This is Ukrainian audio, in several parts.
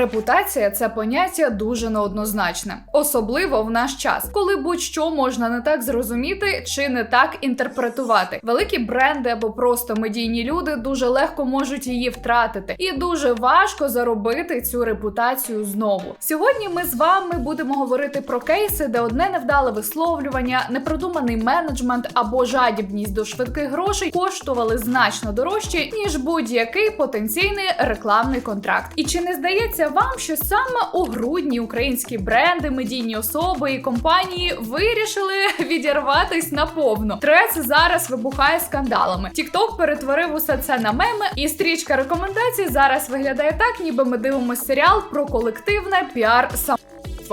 Репутація це поняття дуже неоднозначне, особливо в наш час, коли будь-що можна не так зрозуміти чи не так інтерпретувати. Великі бренди або просто медійні люди дуже легко можуть її втратити, і дуже важко заробити цю репутацію знову. Сьогодні ми з вами будемо говорити про кейси, де одне невдале висловлювання, непродуманий менеджмент або жадібність до швидких грошей коштували значно дорожче ніж будь-який потенційний рекламний контракт. І чи не здається вам, що саме у грудні українські бренди, медійні особи і компанії вирішили відірватись наповну? Трец зараз вибухає скандалами. Тікток перетворив усе це на меми, і стрічка рекомендацій зараз виглядає так, ніби ми дивимося серіал про колективне піар сам.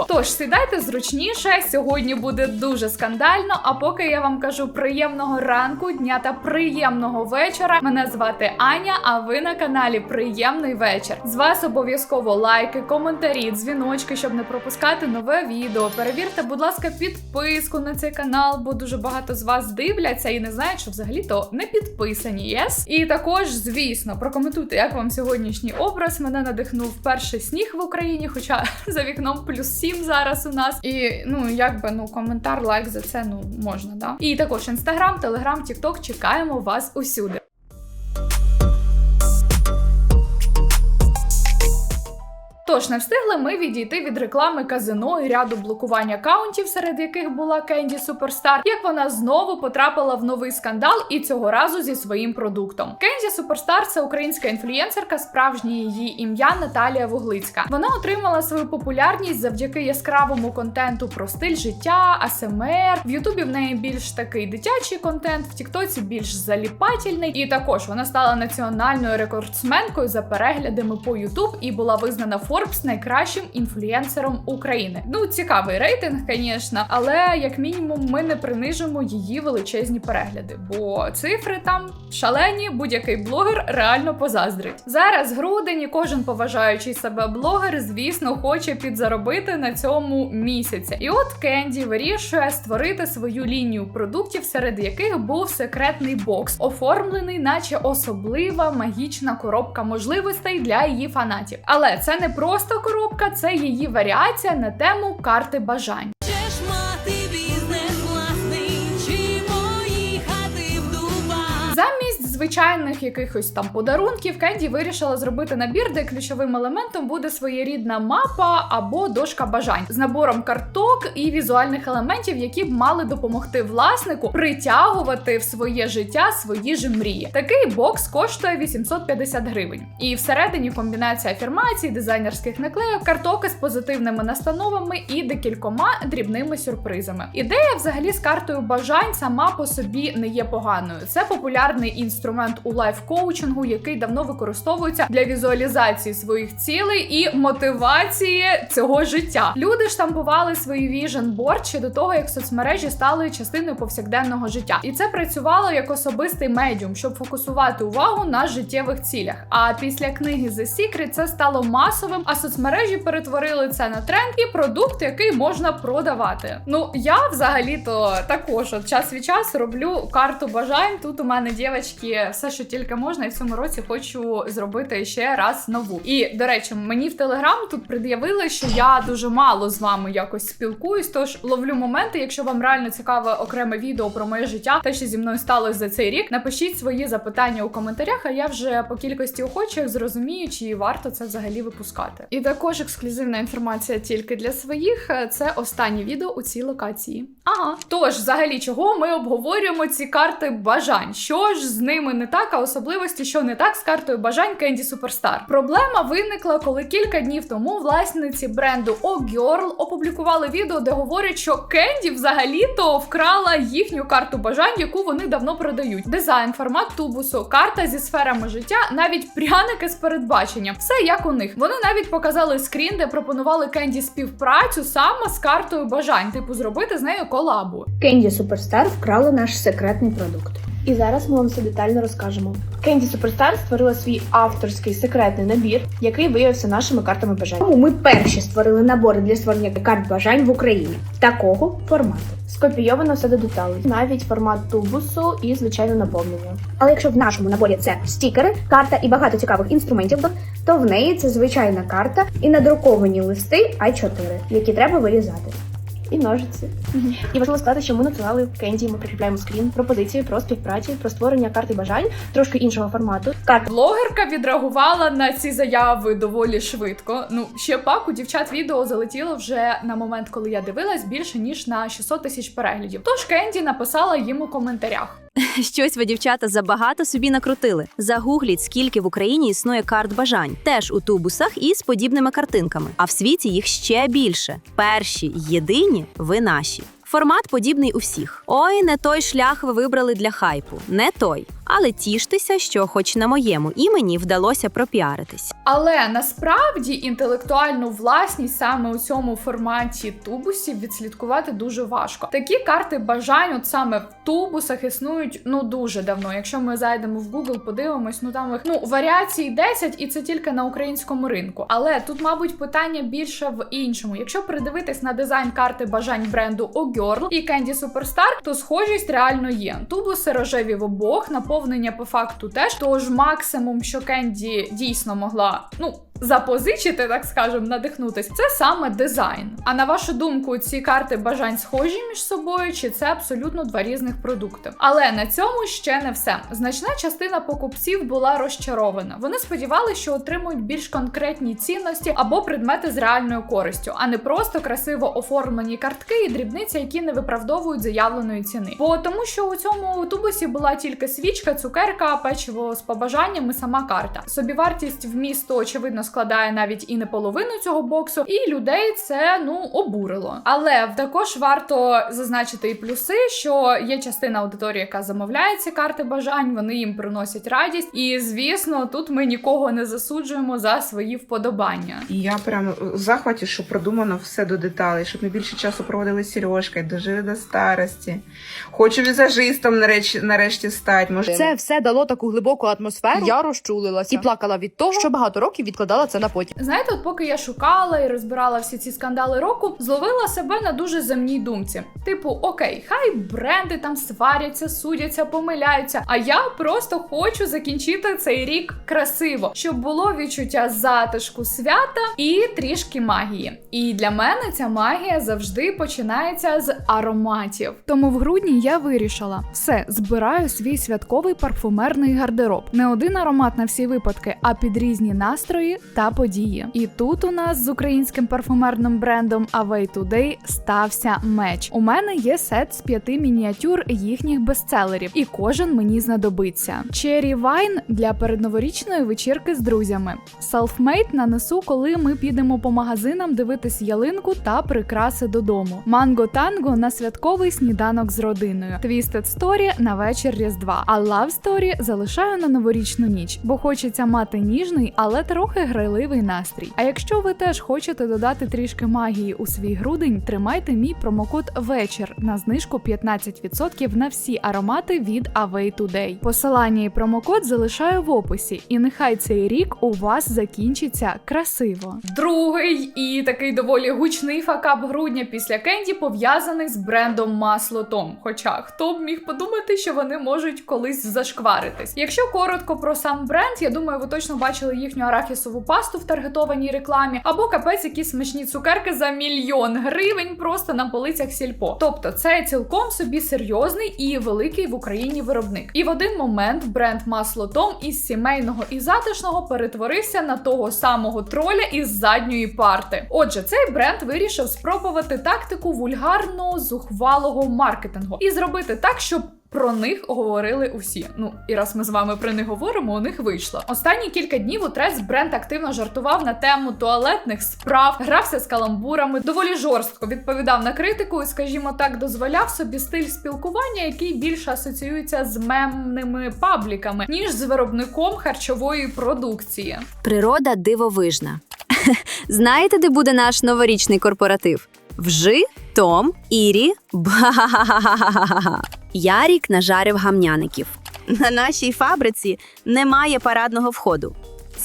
Тож сідайте зручніше. Сьогодні буде дуже скандально. А поки я вам кажу приємного ранку, дня та приємного вечора. Мене звати Аня. А ви на каналі Приємний вечір. З вас обов'язково лайки, коментарі, дзвіночки, щоб не пропускати нове відео. Перевірте, будь ласка, підписку на цей канал, бо дуже багато з вас дивляться і не знають, що взагалі то не підписані. Єс. І також, звісно, прокоментуйте, як вам сьогоднішній образ. Мене надихнув перший сніг в Україні, хоча за вікном плюс 7 зараз у нас. І ну якби ну коментар, лайк за це ну можна, да. І також інстаграм, телеграм, тікток. Чекаємо вас усюди. Тож не встигли ми відійти від реклами казино і ряду блокувань акаунтів, серед яких була Кенді Суперстар, як вона знову потрапила в новий скандал і цього разу зі своїм продуктом. Кенді Суперстар це українська інфлюєнсерка, справжнє її ім'я Наталія Вуглицька. Вона отримала свою популярність завдяки яскравому контенту про стиль життя, АСМР. В Ютубі в неї більш такий дитячий контент, в Тіктоці більш заліпательний. І також вона стала національною рекордсменкою за переглядами по Ютуб і була визнана Forbes найкращим інфлюенсером України. Ну, цікавий рейтинг, звісно, але як мінімум ми не принижимо її величезні перегляди, бо цифри там шалені, будь-який блогер реально позаздрить. Зараз грудень і кожен поважаючий себе блогер, звісно, хоче підзаробити на цьому місяці. І от Кенді вирішує створити свою лінію продуктів, серед яких був секретний бокс, оформлений, наче особлива магічна коробка можливостей для її фанатів. Але це не просто коробка, це її варіація на тему карти бажань. Звичайних якихось там подарунків, Кенді вирішила зробити набір, де ключовим елементом буде своєрідна мапа або дошка бажань з набором карток і візуальних елементів, які б мали допомогти власнику притягувати в своє життя свої ж мрії. Такий бокс коштує 850 гривень, і всередині комбінація афірмацій, дизайнерських наклейок, картоки з позитивними настановами і декількома дрібними сюрпризами. Ідея взагалі з картою бажань сама по собі не є поганою. Це популярний інструмент у лайф-коучингу, який давно використовується для візуалізації своїх цілей і мотивації цього життя. Люди штампували свої віжен борд ще до того, як соцмережі стали частиною повсякденного життя, і це працювало як особистий медіум, щоб фокусувати увагу на життєвих цілях. А після книги The Secret це стало масовим, а соцмережі перетворили це на тренд і продукт, який можна продавати. Ну я взагалі-то також от час від часу роблю карту бажань. Тут у мене дівчатки все, що тільки можна, і в цьому році хочу зробити ще раз нову. І до речі, мені в телеграм тут пред'явили, що я дуже мало з вами якось спілкуюсь. Тож ловлю моменти. Якщо вам реально цікаве окреме відео про моє життя, те, що зі мною сталося за цей рік, напишіть свої запитання у коментарях. А я вже по кількості охочих зрозумію, чи варто це взагалі випускати. І також ексклюзивна інформація тільки для своїх. Це останнє відео у цій локації. Ага, тож, взагалі, чого ми обговорюємо ці карти бажань? Що ж з ними не так, а особливості, що не так з картою бажань Candy Superstar? Проблема виникла, коли кілька днів тому власниці бренду O Girl опублікували відео, де говорять, що Кенді взагалі-то вкрала їхню карту бажань, яку вони давно продають. Дизайн, формат тубусу, карта зі сферами життя, навіть пряники з передбаченням. Все як у них. Вони навіть показали скрін, де пропонували Кенді співпрацю саме з картою бажань, типу зробити з нею колабу. Кенді Суперстар вкрала наш секретний продукт. І зараз ми вам все детально розкажемо. Кенді Суперстар створила свій авторський секретний набір, який виявився нашими картами бажань. Тому ми перші створили набори для створення карт бажань в Україні такого формату. Скопійовано все до деталей, навіть формат тубусу і звичайно наповнення. Але якщо в нашому наборі це стікери, карта і багато цікавих інструментів, то в неї це звичайна карта і надруковані листи А4, які треба вирізати. І ножиці. І важливо сказати, що ми надсилали Кенді, ми прикріпляємо скрін, пропозиції про співпраці, про створення карти бажань трошки іншого формату. Карт Блогерка відреагувала на ці заяви доволі швидко. Ну, ще пак у дівчат відео залетіло вже на момент, коли я дивилась, більше ніж на 600 тисяч переглядів. Тож Кенді написала їм у коментарях. Щось ви, дівчата, забагато собі накрутили. Загугліть, скільки в Україні існує карт бажань, теж у тубусах і з подібними картинками. А в світі їх ще більше. Перші, єдині, ви наші. Формат подібний у всіх. Ой, не той шлях ви вибрали для хайпу, не той. Але тіштеся, що, хоч на моєму імені, вдалося пропіаритись. Але насправді інтелектуальну власність саме у цьому форматі тубусів відслідкувати дуже важко. Такі карти бажань, от саме в тубусах, існують ну дуже давно. Якщо ми зайдемо в Google, подивимось, ну там їх ну варіацій 10, і це тільки на українському ринку. Але тут, мабуть, питання більше в іншому. Якщо придивитись на дизайн карти бажань бренду O'Girl і Candy Superstar, то схожість реально є. Тубуси рожеві в обох, наповнення по факту теж. Тож максимум, що Кенді дійсно могла, ну. Запозичити, так скажемо, надихнутись, це саме дизайн. А на вашу думку, ці карти бажань схожі між собою, чи це абсолютно два різних продукти? Але на цьому ще не все. Значна частина покупців була розчарована. Вони сподівалися, що отримують більш конкретні цінності або предмети з реальною користю, а не просто красиво оформлені картки і дрібниці, які не виправдовують заявленої ціни. Бо тому, що у цьому тубусі була тільки свічка, цукерка, печиво з побажаннями, сама карта. Собівартість в місто, очевидно, складає навіть і не половину цього боксу, і людей це ну обурило. Але також варто зазначити і плюси, що є частина аудиторії, яка замовляє ці карти бажань, вони їм приносять радість. І звісно, тут ми нікого не засуджуємо за свої вподобання. І я прямо в захваті, що продумано все до деталей, щоб ми більше часу проводили з Сережкою, дожили до старості. Хочу візажистом нарешті, нарешті стати. Може, Це все дало таку глибоку атмосферу. Я розчулилася і плакала від того, що багато років відкладала це на потім. Знаєте, от поки я шукала і розбирала всі ці скандали року, зловила себе на дуже земній думці. Типу, окей, хай бренди там сваряться, судяться, помиляються. А я просто хочу закінчити цей рік красиво, щоб було відчуття затишку свята і трішки магії. І для мене ця магія завжди починається з ароматів. Тому в грудні я вирішила: все, збираю свій святковий парфумерний гардероб. Не один аромат на всі випадки, а під різні настрої та події. І тут у нас з українським парфумерним брендом Away Today стався меч. У мене є сет з п'яти мініатюр їхніх бестселерів, і кожен мені знадобиться. Cherry Wine для передноворічної вечірки з друзями. Selfmade нанесу, коли ми підемо по магазинам дивитись ялинку та прикраси додому. Mango Tango на святковий сніданок з родиною. Twisted Story на вечір Різдва. А Love Story залишаю на новорічну ніч, бо хочеться мати ніжний, але трохи грайливий настрій. А якщо ви теж хочете додати трішки магії у свій грудень, тримайте мій промокод вечір на знижку 15% на всі аромати від Away Today. Посилання і промокод залишаю в описі, і нехай цей рік у вас закінчиться красиво. Другий і такий доволі гучний факап грудня після Кенді пов'язаний з брендом Масло Том. Хоча хто б міг подумати, що вони можуть колись зашкваритись. Якщо коротко про сам бренд, я думаю, ви точно бачили їхню арахісову пасту в таргетованій рекламі, або капець якісь смачні цукерки за мільйон гривень просто на полицях сільпо. Тобто, це цілком собі серйозний і великий в Україні виробник. І в один момент бренд Масло Том із сімейного і затишного перетворився на того самого троля із задньої парти. Отже, цей бренд вирішив спробувати тактику вульгарного зухвалого маркетингу і зробити так, щоб. Про них говорили усі. Ну і раз ми з вами про них говоримо, у них вийшло. Останні кілька днів у Трес бренд активно жартував на тему туалетних справ, грався з каламбурами, доволі жорстко відповідав на критику і, скажімо так, дозволяв собі стиль спілкування, який більше асоціюється з мемними пабліками, ніж з виробником харчової продукції. Природа дивовижна. Знаєте, де буде наш новорічний корпоратив? Вжи, Том, Ірі, ба. Ярік нажарив гамняників. На нашій фабриці немає парадного входу.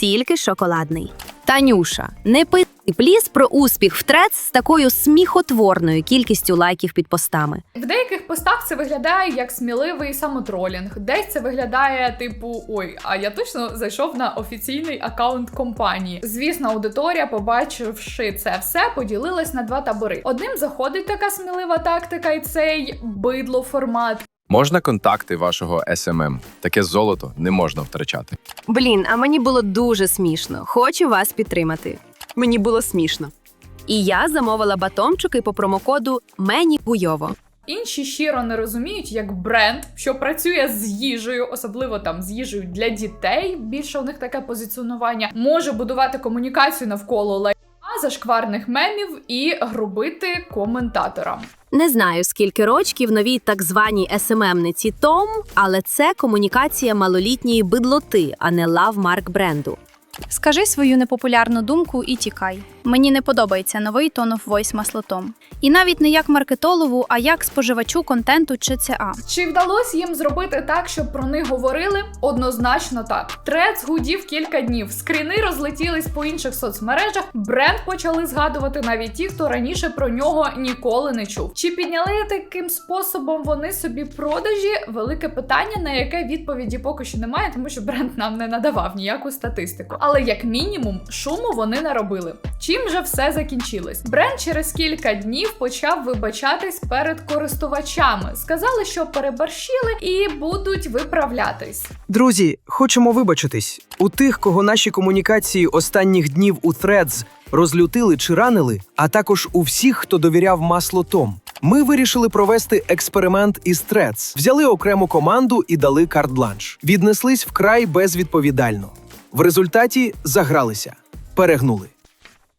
Тільки шоколадний. Танюша, не пи пліс про успіх в трец з такою сміхотворною кількістю лайків під постами. В деяких постах це виглядає як сміливий самотролінг, десь це виглядає типу: ой, а я точно зайшов на офіційний аккаунт компанії. Звісно, аудиторія, побачивши це все, поділилась на два табори. Одним заходить така смілива тактика, і цей бидло формат. Можна контакти вашого SMM? Таке золото не можна втрачати. Блін, а мені було дуже смішно. Хочу вас підтримати. Мені було смішно. І я замовила батончики по промокоду Мені Гуйово. Інші щиро не розуміють, як бренд, що працює з їжею, особливо там з їжею для дітей. Більше у них таке позиціонування може будувати комунікацію навколо лайна, зашкварних мемів і грубити коментаторам. Не знаю, скільки рочків новій так званій СММниці Том, але це комунікація малолітньої бидлоти, а не лав марк бренду. Скажи свою непопулярну думку і тікай. Мені не подобається новий тон of voice маслотом. І навіть не як маркетологу, а як споживачу контенту чи ЦА. Чи вдалося їм зробити так, щоб про них говорили? Однозначно так. Трец гудів кілька днів, скріни розлетілись по інших соцмережах. Бренд почали згадувати навіть ті, хто раніше про нього ніколи не чув. Чи підняли таким способом вони собі продажі? Велике питання, на яке відповіді поки що немає, тому що бренд нам не надавав ніяку статистику. Але як мінімум шуму вони наробили. Чим же все закінчилось? Бренд через кілька днів почав вибачатись перед користувачами. Сказали, що переборщили і будуть виправлятись. Друзі, хочемо вибачитись. У тих, кого наші комунікації останніх днів у Threads розлютили чи ранили, а також у всіх, хто довіряв масло Том. Ми вирішили провести експеримент із Threads. Взяли окрему команду і дали карт-бланш. Віднеслись вкрай безвідповідально. В результаті загралися, перегнули.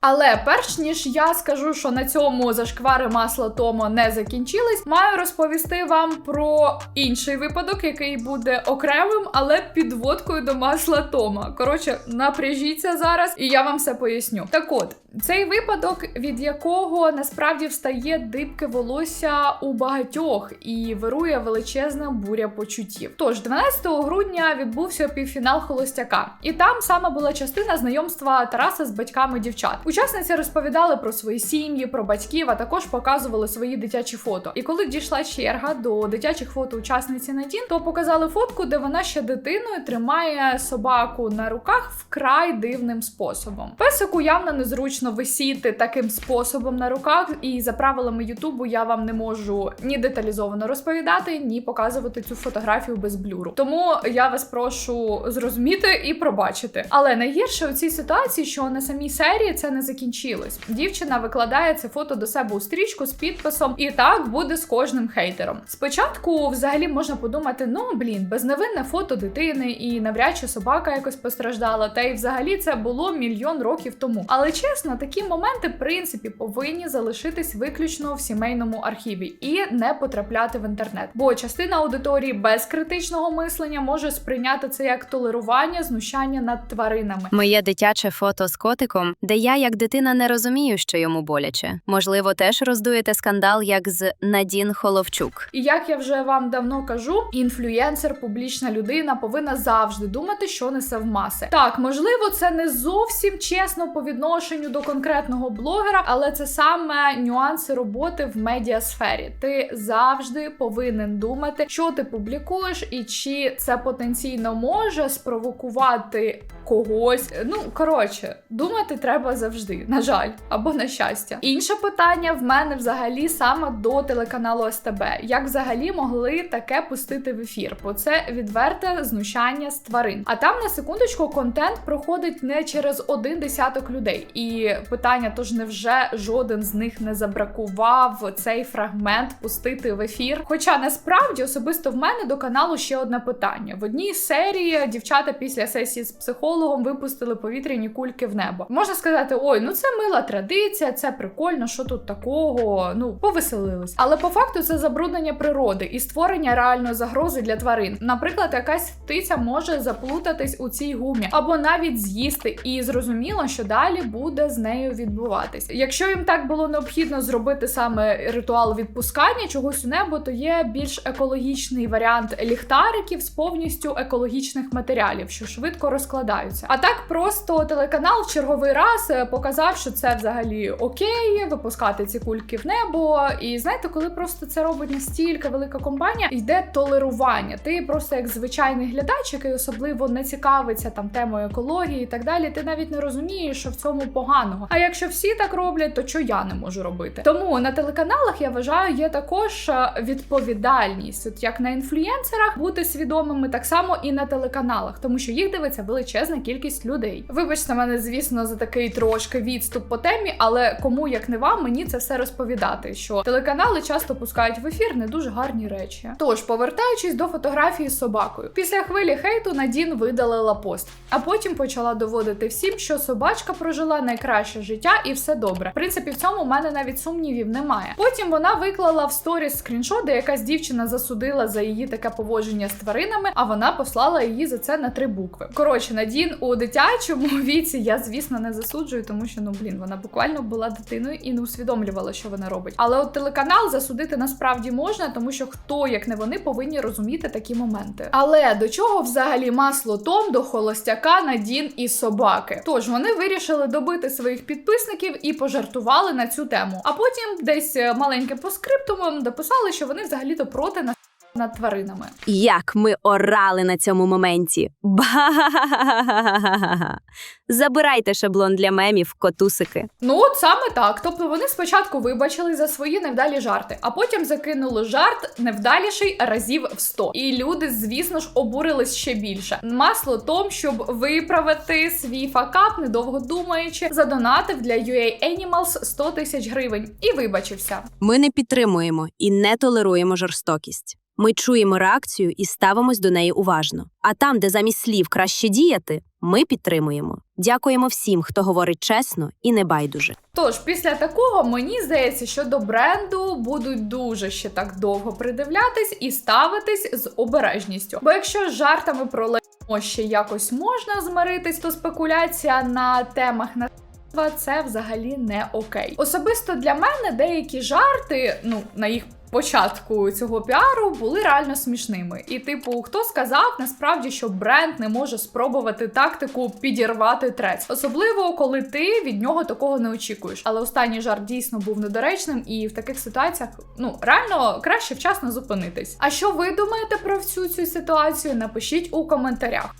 Але перш ніж я скажу, що на цьому зашквари масла Томо не закінчились, маю розповісти вам про інший випадок, який буде окремим, але підводкою до масла Тома. Коротше, напряжіться зараз, і я вам все поясню. Так от. Цей випадок, від якого насправді встає дибке волосся у багатьох і вирує величезна буря почуттів. Тож, 12 грудня відбувся півфінал холостяка, і там саме була частина знайомства Тараса з батьками дівчат. Учасниці розповідали про свої сім'ї, про батьків, а також показували свої дитячі фото. І коли дійшла черга до дитячих фото учасниці Надін, то показали фотку, де вона ще дитиною тримає собаку на руках вкрай дивним способом. Песику явно незручно висіти таким способом на руках, і за правилами Ютубу я вам не можу ні деталізовано розповідати, ні показувати цю фотографію без блюру. Тому я вас прошу зрозуміти і пробачити. Але найгірше у цій ситуації, що на самій серії це не закінчилось. Дівчина викладає це фото до себе у стрічку з підписом, і так буде з кожним хейтером. Спочатку, взагалі, можна подумати: ну блін, безневинне фото дитини, і навряд чи собака якось постраждала. Та й взагалі це було мільйон років тому. Але чесно, такі моменти, в принципі, повинні залишитись виключно в сімейному архіві і не потрапляти в інтернет. Бо частина аудиторії без критичного мислення може сприйняти це як толерування, знущання над тваринами. Моє дитяче фото з котиком, де я як дитина не розумію, що йому боляче. Можливо, теж роздуєте скандал, як з Надін Холовчук. І як я вже вам давно кажу, інфлюєнсер, публічна людина повинна завжди думати, що несе в маси. Так, можливо, це не зовсім чесно по відношенню до конкретного блогера, але це саме нюанси роботи в медіасфері. Ти завжди повинен думати, що ти публікуєш, і чи це потенційно може спровокувати когось. Ну коротше, думати треба завжди, на жаль, або на щастя. Інше питання в мене взагалі саме до телеканалу СТБ. Як взагалі могли таке пустити в ефір? Бо це відверте знущання з тварин. А там на секундочку контент проходить не через один десяток людей. І питання: тож невже жоден з них не забракував цей фрагмент пустити в ефір? Хоча насправді особисто в мене до каналу ще одне питання: в одній серії дівчата після сесії з психологом випустили повітряні кульки в небо. Можна сказати, ой, ну це мила традиція, це прикольно, що тут такого. Ну повеселились. Але по факту це забруднення природи і створення реальної загрози для тварин. Наприклад, якась птиця може заплутатись у цій гумі або навіть з'їсти, і зрозуміло, що далі буде з нею відбуватись. Якщо їм так було необхідно зробити саме ритуал відпускання чогось у небо, то є більш екологічний варіант ліхтариків з повністю екологічних матеріалів, що швидко розкладають. Розлітаються. А так просто телеканал в черговий раз е, показав, що це взагалі окей, випускати ці кульки в небо. І знаєте, коли просто це робить настільки велика компанія, йде толерування. Ти просто як звичайний глядач, який особливо не цікавиться там темою екології і так далі. Ти навіть не розумієш, що в цьому поганого. А якщо всі так роблять, то що я не можу робити? Тому на телеканалах я вважаю, є також е, відповідальність, от як на інфлюєнсерах бути свідомими, так само і на телеканалах, тому що їх дивиться величезна кількість людей. Вибачте мене, звісно, за такий трошки відступ по темі, але кому як не вам мені це все розповідати, що телеканали часто пускають в ефір не дуже гарні речі. Тож, повертаючись до фотографії з собакою, після хвилі хейту Надін видалила пост, а потім почала доводити всім, що собачка прожила найкраще життя і все добре. В принципі, в цьому в мене навіть сумнівів немає. Потім вона виклала в сторіс скріншот, де якась дівчина засудила за її таке поводження з тваринами, а вона послала її за це на три букви. Коротше, Надін у дитячому віці я, звісно, не засуджую, тому що ну блін, вона буквально була дитиною і не усвідомлювала, що вона робить. Але от телеканал засудити насправді можна, тому що хто як не вони повинні розуміти такі моменти. Але до чого взагалі масло том до холостяка Надін і собаки? Тож вони вирішили добити своїх підписників і пожартували на цю тему. А потім десь е, маленьким по скриптумам дописали, що вони взагалі-то проти на над тваринами. Як ми орали на цьому моменті. Ба! Забирайте шаблон для мемів, котусики. Ну, от саме так. Тобто вони спочатку вибачили за свої невдалі жарти, а потім закинули жарт невдаліший разів в 100. І люди, звісно ж, обурились ще більше. Масло том, щоб виправити свій факап, недовго думаючи, задонатив для UA Animals 100 тисяч гривень і вибачився. Ми не підтримуємо і не толеруємо жорстокість. Ми чуємо реакцію і ставимось до неї уважно. А там, де замість слів краще діяти, ми підтримуємо. Дякуємо всім, хто говорить чесно і не байдуже. Тож, після такого мені здається, що до бренду будуть дуже ще так довго придивлятись і ставитись з обережністю. Бо якщо з жартами про лайно ще якось можна змиритись, то спекуляція на темах на це взагалі не окей. Особисто для мене деякі жарти, ну на їх початку цього піару були реально смішними. І, типу, хто сказав насправді, що бренд не може спробувати тактику підірвати трец, особливо коли ти від нього такого не очікуєш. Але останній жарт дійсно був недоречним, і в таких ситуаціях ну реально краще вчасно зупинитись. А що ви думаєте про всю цю ситуацію? Напишіть у коментарях.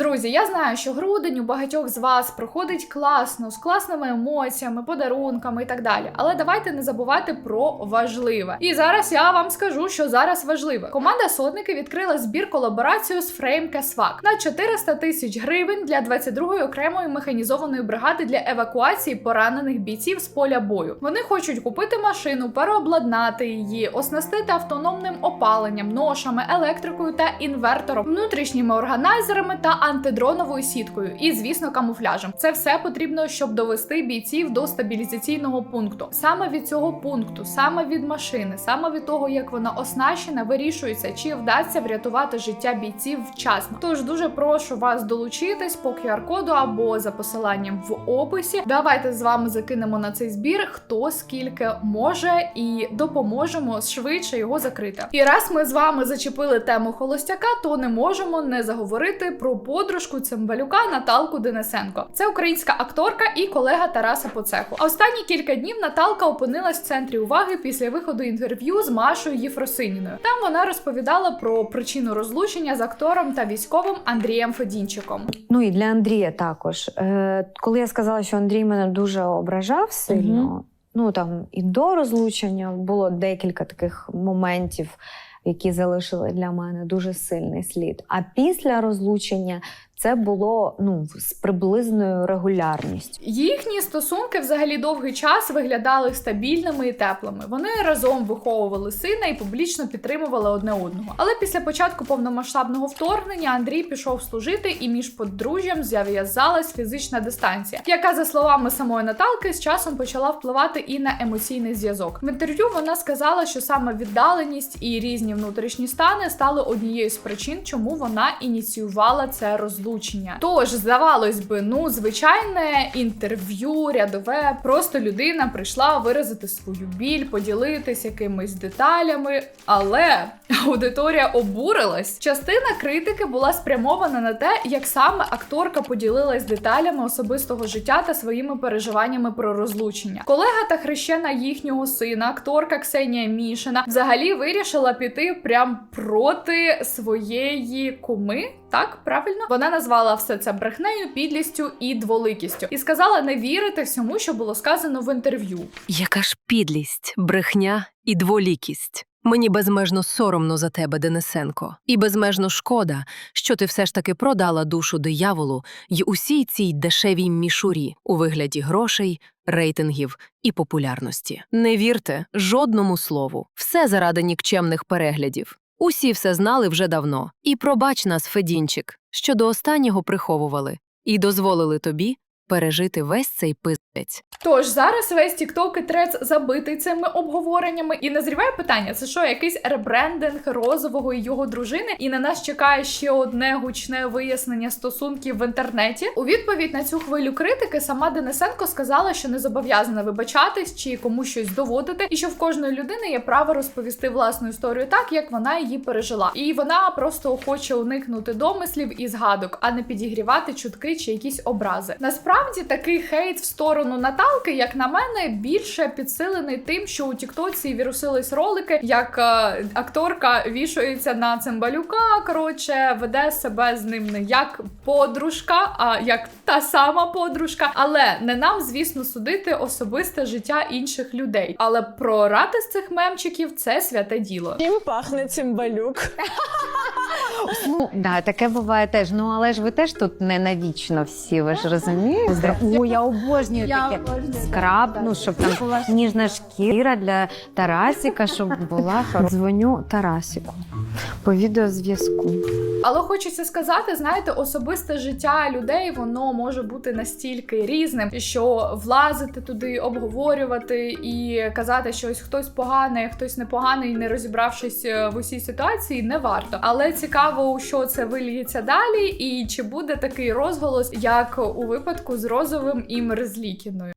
Друзі, я знаю, що грудень у багатьох з вас проходить класно, з класними емоціями, подарунками і так далі. Але давайте не забувати про важливе. І зараз я вам скажу, що зараз важливе. Команда сотники відкрила збір колаборацію з Frame Casvac на 400 тисяч гривень для 22-ї окремої механізованої бригади для евакуації поранених бійців з поля бою. Вони хочуть купити машину, переобладнати її, оснастити автономним опаленням, ношами, електрикою та інвертором, внутрішніми органайзерами та антидроновою сіткою і, звісно, камуфляжем. Це все потрібно, щоб довести бійців до стабілізаційного пункту. Саме від цього пункту, саме від машини, саме від того, як вона оснащена, вирішується, чи вдасться врятувати життя бійців вчасно. Тож дуже прошу вас долучитись по QR-коду або за посиланням в описі. Давайте з вами закинемо на цей збір хто скільки може і допоможемо швидше його закрити. І раз ми з вами зачепили тему холостяка, то не можемо не заговорити про подружку Цимбалюка Наталку Денисенко. Це українська акторка і колега Тараса по цеху. А останні кілька днів Наталка опинилась в центрі уваги після виходу інтерв'ю з Машою Єфросиніною. Там вона розповідала про причину розлучення з актором та військовим Андрієм Федінчиком. Ну і для Андрія також. Е, коли я сказала, що Андрій мене дуже ображав сильно, ну там і до розлучення було декілька таких моментів, які залишили для мене дуже сильний слід. А після розлучення це було ну з приблизною регулярністю. Їхні стосунки взагалі довгий час виглядали стабільними і теплими. Вони разом виховували сина і публічно підтримували одне одного. Але після початку повномасштабного вторгнення Андрій пішов служити, і між подружжям зав'язалась фізична дистанція, яка, за словами самої Наталки, з часом почала впливати і на емоційний зв'язок. В інтерв'ю вона сказала, що саме віддаленість і різні внутрішні стани стали однією з причин, чому вона ініціювала це розлучення. Розлучення. Тож, здавалось би, ну звичайне інтерв'ю, рядове, просто людина прийшла виразити свою біль, поділитись якимись деталями, але аудиторія обурилась. Частина критики була спрямована на те, як саме акторка поділилась деталями особистого життя та своїми переживаннями про розлучення. Колега та хрещена їхнього сина, акторка Ксенія Мішина, взагалі вирішила піти прям проти своєї куми. Так, правильно, вона назвала все це брехнею, підлістю і дволикістю, і сказала не вірити всьому, що було сказано в інтерв'ю. Яка ж підлість, брехня і дволікість. Мені безмежно соромно за тебе, Денисенко, і безмежно шкода, що ти все ж таки продала душу дияволу й усій цій дешевій мішурі у вигляді грошей, рейтингів і популярності. Не вірте жодному слову, все заради нікчемних переглядів. Усі все знали вже давно. І пробач нас, Федінчик, що до останнього приховували, і дозволили тобі пережити весь цей пиздець. Тож зараз весь TikTok і трец забитий цими обговореннями і назріває питання: це що, якийсь ребрендинг розового і його дружини? І на нас чекає ще одне гучне вияснення стосунків в інтернеті. У відповідь на цю хвилю критики сама Денисенко сказала, що не зобов'язана вибачатись чи комусь щось доводити, і що в кожної людини є право розповісти власну історію так, як вона її пережила. І вона просто хоче уникнути домислів і згадок, а не підігрівати чутки чи якісь образи. Насправді такий хейт в сторону Наталки, як на мене, більше підсилений тим, що у Тіктоці вірусились ролики, як е, акторка вішується на цимбалюка. Коротше, веде себе з ним не як подружка, а як та сама подружка. Але не нам, звісно, судити особисте життя інших людей. Але прорати з цих мемчиків це святе діло. Чим пахне цимбалюк? Ну, да, таке буває теж. Ну, але ж ви теж тут не навічно всі, ви ж розумієте? О, я обожнюю таке. Скраб, ну, щоб там ніжна шкіра для Тарасіка, щоб була. Дзвоню Тарасіку по відеозв'язку. Але хочеться сказати, знаєте, особисте життя людей воно може бути настільки різним, що влазити туди, обговорювати і казати, що ось хтось поганий, хтось непоганий, не розібравшись е, в усій ситуації, не варто. Але цікаво, у що це виліється далі, і чи буде такий розголос, як у випадку з розовим і мерзлікіною.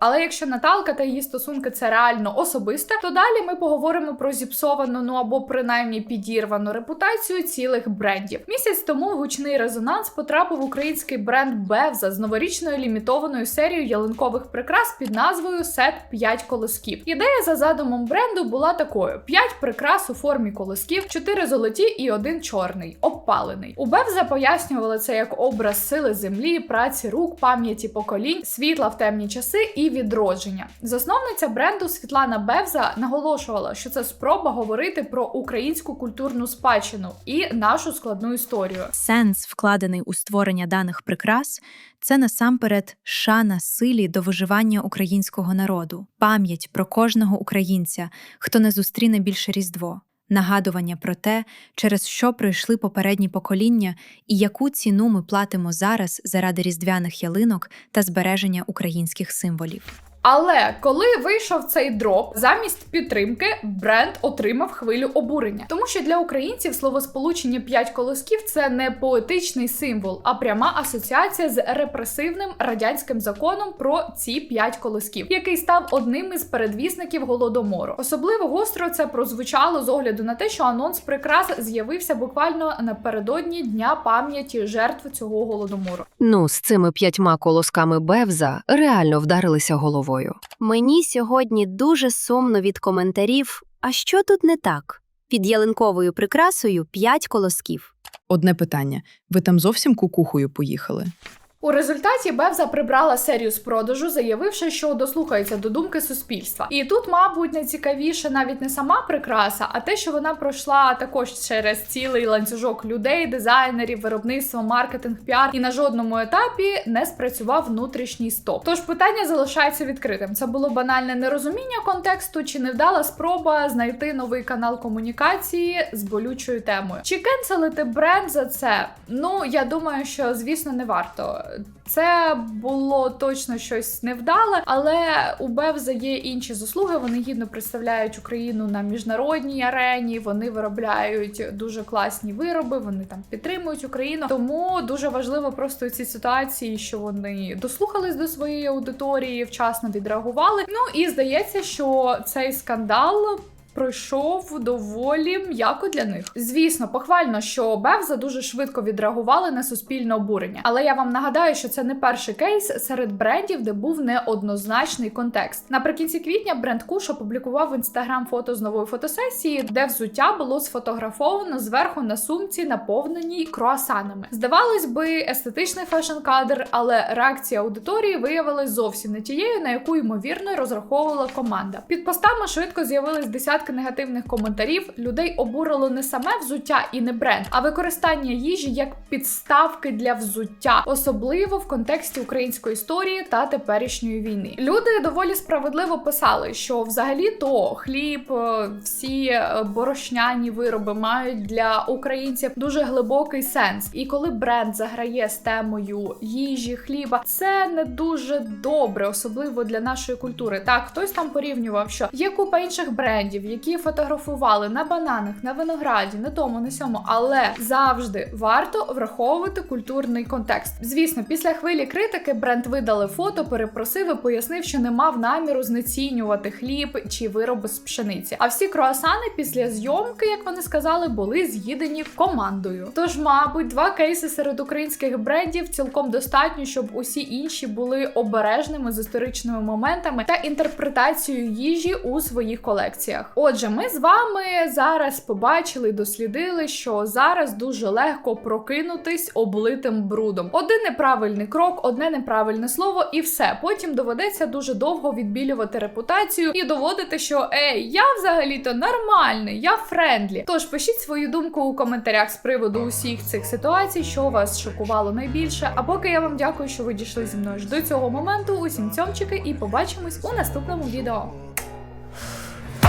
Але якщо Наталка та її стосунки це реально особисте, то далі ми поговоримо про зіпсовану, ну або принаймні підірвану репутацію цілих брендів. Місяць тому гучний резонанс потрапив український бренд Бевза з новорічною лімітованою серією ялинкових прикрас під назвою Сет 5 колосків. Ідея за задумом бренду була такою: 5 прикрас у формі колосків, 4 золоті і один чорний, обпалений. У Бевза пояснювали це як образ сили землі, праці рук, пам'яті поколінь, світла в темні часи і відродження. Засновниця бренду Світлана Бевза наголошувала, що це спроба говорити про українську культурну спадщину і нашу складну історію. Сенс, вкладений у створення даних прикрас, це насамперед шана силі до виживання українського народу, пам'ять про кожного українця, хто не зустріне більше Різдво, нагадування про те, через що пройшли попередні покоління і яку ціну ми платимо зараз заради різдвяних ялинок та збереження українських символів. Але коли вийшов цей дроп, замість підтримки бренд отримав хвилю обурення, тому що для українців словосполучення п'ять колосків це не поетичний символ, а пряма асоціація з репресивним радянським законом про ці п'ять колосків, який став одним із передвісників голодомору. Особливо гостро це прозвучало з огляду на те, що анонс прикрас з'явився буквально напередодні дня пам'яті жертв цього голодомору. Ну, з цими п'ятьма колосками Бевза реально вдарилися головою. Мені сьогодні дуже сумно від коментарів. А що тут не так? Під ялинковою прикрасою п'ять колосків. Одне питання: ви там зовсім кукухою поїхали? У результаті Бевза прибрала серію з продажу, заявивши, що дослухається до думки суспільства. І тут, мабуть, найцікавіше навіть не сама прикраса, а те, що вона пройшла також через цілий ланцюжок людей, дизайнерів, виробництво, маркетинг, піар, і на жодному етапі не спрацював внутрішній стоп. Тож питання залишається відкритим. Це було банальне нерозуміння контексту, чи невдала спроба знайти новий канал комунікації з болючою темою. Чи кенселити бренд за це? Ну я думаю, що звісно не варто. Це було точно щось невдале, але у Бевза є інші заслуги. Вони гідно представляють Україну на міжнародній арені. Вони виробляють дуже класні вироби. Вони там підтримують Україну. Тому дуже важливо просто у цій ситуації, що вони дослухались до своєї аудиторії, вчасно відреагували. Ну і здається, що цей скандал. Пройшов доволі м'яко для них. Звісно, похвально, що Бевза дуже швидко відреагували на суспільне обурення. Але я вам нагадаю, що це не перший кейс серед брендів, де був неоднозначний контекст. Наприкінці квітня бренд Куш опублікував в інстаграм фото з нової фотосесії, де взуття було сфотографовано зверху на сумці, наповненій круасанами. Здавалось би, естетичний фешн-кадр, але реакція аудиторії виявилась зовсім не тією, на яку ймовірно розраховувала команда. Під постами швидко з'явились десятки негативних коментарів. Людей обурило не саме взуття і не бренд, а використання їжі як підставки для взуття, особливо в контексті української історії та теперішньої війни. Люди доволі справедливо писали, що взагалі то хліб, е, всі е, борошняні вироби мають для українців дуже глибокий сенс. І коли бренд заграє з темою їжі, хліба, це не дуже добре, особливо для нашої культури. Так, хтось там порівнював, що є купа інших брендів, які фотографували на бананах, на винограді, на тому, на сьому, але завжди варто враховувати культурний контекст. Звісно, після хвилі критики бренд видали фото, перепросив і пояснив, що не мав наміру знецінювати хліб чи вироби з пшениці. А всі круасани після зйомки, як вони сказали, були з'їдені командою. Тож, мабуть, два кейси серед українських брендів цілком достатньо, щоб усі інші були обережними з історичними моментами та інтерпретацією їжі у своїх колекціях. Отже, ми з вами зараз побачили дослідили, що зараз дуже легко прокинутись облитим брудом. Один неправильний крок, одне неправильне слово, і все. Потім доведеться дуже довго відбілювати репутацію і доводити, що ей, я взагалі-то нормальний, я френдлі. Тож пишіть свою думку у коментарях з приводу усіх цих ситуацій, що вас шокувало найбільше. А поки я вам дякую, що ви дійшли зі мною ж до цього моменту. Усім цьомчики, і побачимось у наступному відео.